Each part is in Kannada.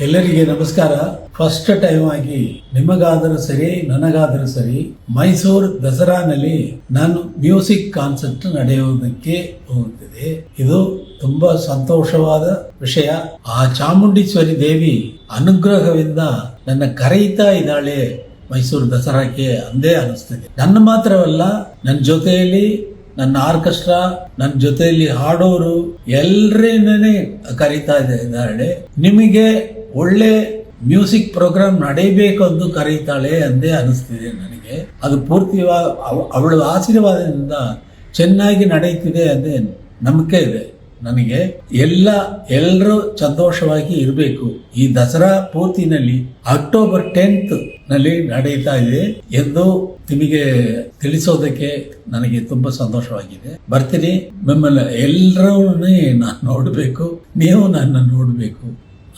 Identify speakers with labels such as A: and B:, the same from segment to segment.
A: ಎಲ್ಲರಿಗೆ ನಮಸ್ಕಾರ. ಫಸ್ಟ್ ಟೈಮ್ ಆಗಿ ನಿಮಗಾದರೂ ಸರಿ, ನನಗಾದರೂ ಸರಿ, ಮೈಸೂರು ದಸರಾನಲ್ಲಿ ನಾನು ಮ್ಯೂಸಿಕ್ ಕಾನ್ಸರ್ಟ್ ನಡೆಯುವುದಕ್ಕೆ ಹೋಗುತ್ತಿದೆ ಇದು ತುಂಬಾ ಸಂತೋಷವಾದ ವಿಷಯ. ಆ ಚಾಮುಂಡೇಶ್ವರಿ ದೇವಿ ಅನುಗ್ರಹದಿಂದ ನನ್ನ ಕರೆಯುತ್ತಾ ಇದ್ದಾಳೆ ಮೈಸೂರು ದಸರಾಕ್ಕೆ ಅಂದೇ ಅನಿಸ್ತದೆ. ನನ್ನ ಮಾತ್ರವಲ್ಲ, ನನ್ನ ಜೊತೆಯಲ್ಲಿ ನನ್ನ ಆರ್ಕೆಸ್ಟ್ರಾ ನನ್ನ ಜೊತೆಯಲ್ಲಿ ಹಾಡೋರು ಎಲ್ಲರನ್ನೇ ಕರೀತಾ ಇದೆ ಇದ್ದಾಳೆ ನಿಮಗೆ ಒಳ್ಳೆ ಮ್ಯೂಸಿಕ್ ಪ್ರೋಗ್ರಾಮ್ ನಡೆಯಬೇಕು ಎಂದು ಕರೀತಾಳೆ ಅಂದೇ ಅನಿಸ್ತಿದೆ ನನಗೆ. ಅದು ಪೂರ್ತಿ ಅವಳ ಆಶೀರ್ವಾದದಿಂದ ಚೆನ್ನಾಗಿ ನಡೆಯುತ್ತಿದೆ ಅಂದೇ ನಂಬಿಕೆ ಇದೆ ನನಗೆ. ಎಲ್ಲ ಎಲ್ಲರೂ ಸಂತೋಷವಾಗಿ ಇರಬೇಕು. ಈ ದಸರಾ ಪೂರ್ತಿನಲ್ಲಿ ಅಕ್ಟೋಬರ್ ಟೆಂತ್ ನಲ್ಲಿ ನಡೀತಾ ಇದೆ ಎಂದು ನಿಮಗೆ ತಿಳಿಸೋದಕ್ಕೆ ನನಗೆ ತುಂಬಾ ಸಂತೋಷವಾಗಿದೆ. ಬರ್ತೀನಿ. ಮಿಮ್ಮಲ್ಲಿ ಎಲ್ಲರೂ ನಾನು ನೋಡಬೇಕು. ನೀವು ನನ್ನ ನೋಡಬೇಕು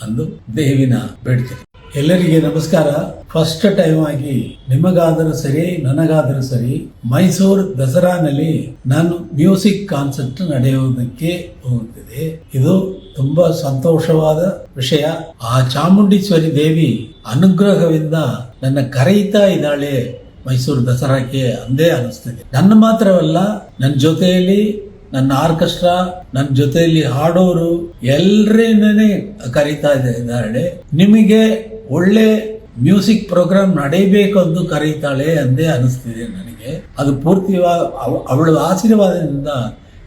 A: ಅಂದು ದೇವಿನ ಬೇಡ್ತೀನಿ ಎಲ್ಲರಿಗೆ ನಮಸ್ಕಾರ. ಫಸ್ಟ್ ಟೈಮ್ ಆಗಿ ನಿಮಗಾದರೂ ಸರಿ, ನನಗಾದರೂ ಸರಿ, ಮೈಸೂರು ದಸರಾನಲ್ಲಿ ನಾನು ಮ್ಯೂಸಿಕ್ ಕಾನ್ಸರ್ಟ್ ನಡೆಯುವುದಕ್ಕೆ ಹೋಗುತ್ತಿದೆ ಇದು ತುಂಬಾ ಸಂತೋಷವಾದ ವಿಷಯ. ಆ ಚಾಮುಂಡೇಶ್ವರಿ ದೇವಿ ಅನುಗ್ರಹದಿಂದ ನನ್ನ ಕರೆಯುತ್ತಾ ಇದ್ದಾಳೆ ಮೈಸೂರು ದಸರಾಕ್ಕೆ ಅಂದೇ ಅನಿಸ್ತದೆ. ನನ್ನ ಮಾತ್ರವಲ್ಲ, ನನ್ನ ಜೊತೆಯಲ್ಲಿ ನನ್ನ ಆರ್ಕೆಸ್ಟ್ರಾ, ನನ್ನ ಜೊತೆಯಲ್ಲಿ ಹಾಡೋರು ಎಲ್ಲರನ್ನೇ ಕರೀತಾ ಇದೆ ಇದ್ದಾಳೆ. ನಿಮಗೆ ಒಳ್ಳೆ ಮ್ಯೂಸಿಕ್ ಪ್ರೋಗ್ರಾಮ್ ನಡೆಯಬೇಕು ಅಂದು ಕರೀತಾಳೆ ಅಂದೇ ಅನಿಸ್ತಿದೆ ನನಗೆ. ಅದು ಪೂರ್ತಿ ಅವಳ ಆಶೀರ್ವಾದದಿಂದ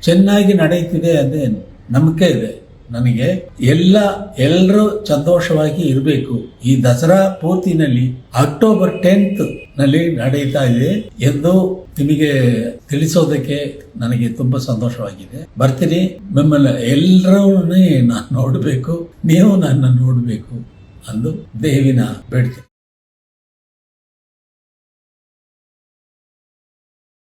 A: ಚೆನ್ನಾಗಿ ನಡೆಯುತ್ತಿದೆ ಅಂದೇ ನಂಬಿಕೆ ಇದೆ ನನಗೆ. ಎಲ್ಲ ಎಲ್ಲರೂ ಸಂತೋಷವಾಗಿ ಇರಬೇಕು. ಈ ದಸರಾ ಪೂರ್ತಿನಲ್ಲಿ ಅಕ್ಟೋಬರ್ ಟೆಂತ್ನಲ್ಲಿ ನಡೀತಾ ಇದೆ ಎಂದು ನಿಮಗೆ ತಿಳಿಸೋದಕ್ಕೆ ನನಗೆ ತುಂಬಾ ಸಂತೋಷವಾಗಿದೆ. ಬರ್ತೀನಿ. ಮಿಮ್ಮಲ್ಲಿ ಎಲ್ಲರೂ ನಾನು ನೋಡಬೇಕು. ನೀವು ನನ್ನ ನೋಡಬೇಕು. ಅಂದು ದೇವಿನ ಬೇಡ್ತೀನಿ